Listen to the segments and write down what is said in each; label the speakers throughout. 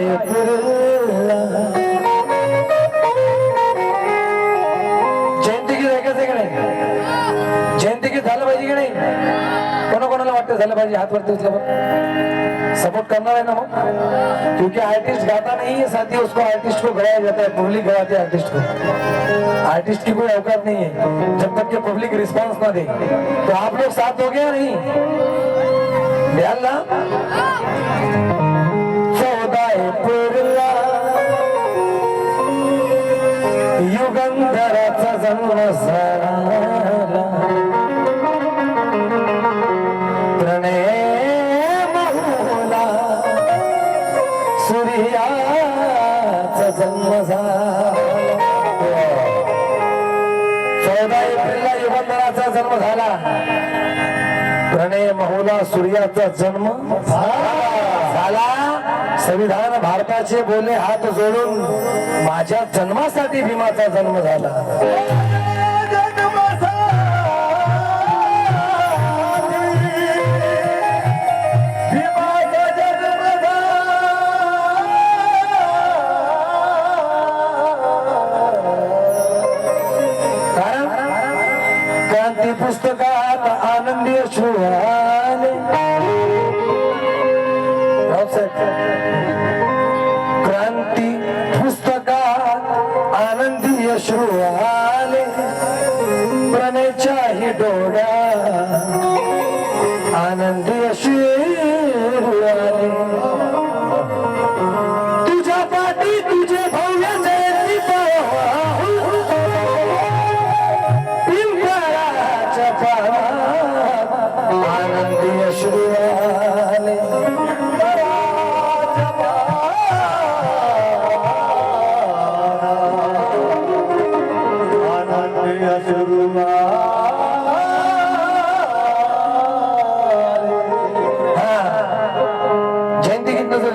Speaker 1: की नाही? झालं पाहिजे की नाही? वाटतं झालं पाहिजे? हात वरती सपोर्ट करणार आहे ना मग? क्योंकि आर्टिस्ट गाता नहीं है साथ ही उसको आर्टिस्ट को गवाया जाता है पब्लिक गवाते आर्टिस्ट को. आर्टिस्ट की कोई औकात नहीं है जब तक के पब्लिक रिस्पांस ना दे. तो आप लोग साथ हो गया नहीं? ध्यान ना चौदा युगंधराचा जन्म झाला. प्रणय सूर्याचा जन्म झाला. चौदा एप्रिलला युगंधराचा जन्म झाला. प्रणय महुला सूर्याचा जन्म झाला. संविधान भारताचे बोले हात जोडून माझ्या जन्मासाठी भीमाचा जन्म झाला. कारण क्रांती पुस्तकात आनंदी अश्रू आले. dora, anand yashu.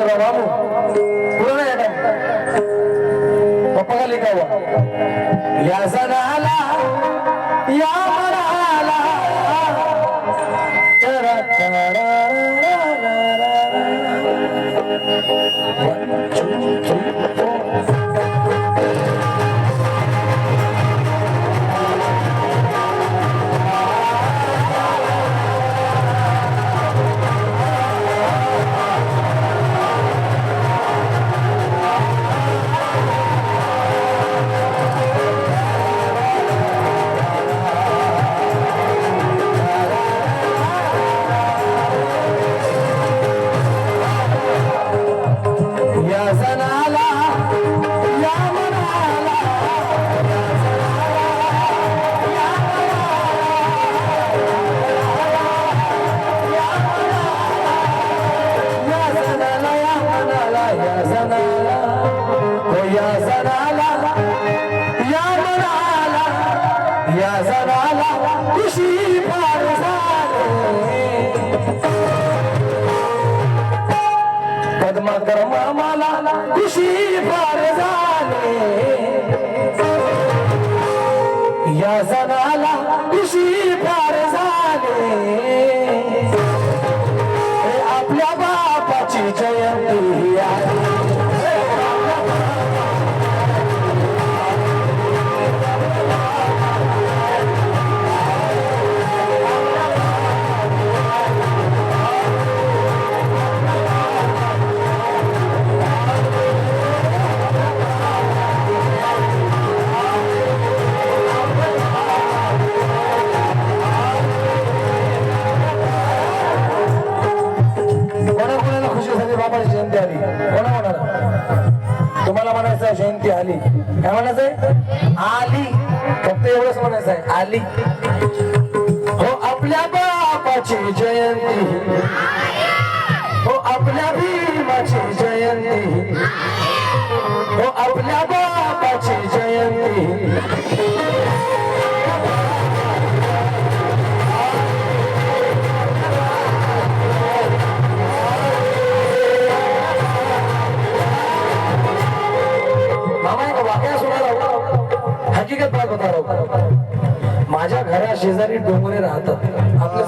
Speaker 1: जयंती गीत नसेल का बाबू पूर्ण आहे या सणाला खुशी फार झाली. पद्माकर मामाला खुशी फार झाले. या खुशी जयंती आली? कोणा कोणाला तुम्हाला म्हणायचं आहे जयंती आली. काय म्हणायचंय? आली. फक्त एवढंच म्हणायचं आहे आली. हो आपल्या बापाची जयंती. हो आपल्या भीमाची जयंती. हो आपल्या बापाची जयंती. माझ्या घरा शेजारी डोंगरे राहतात. आपले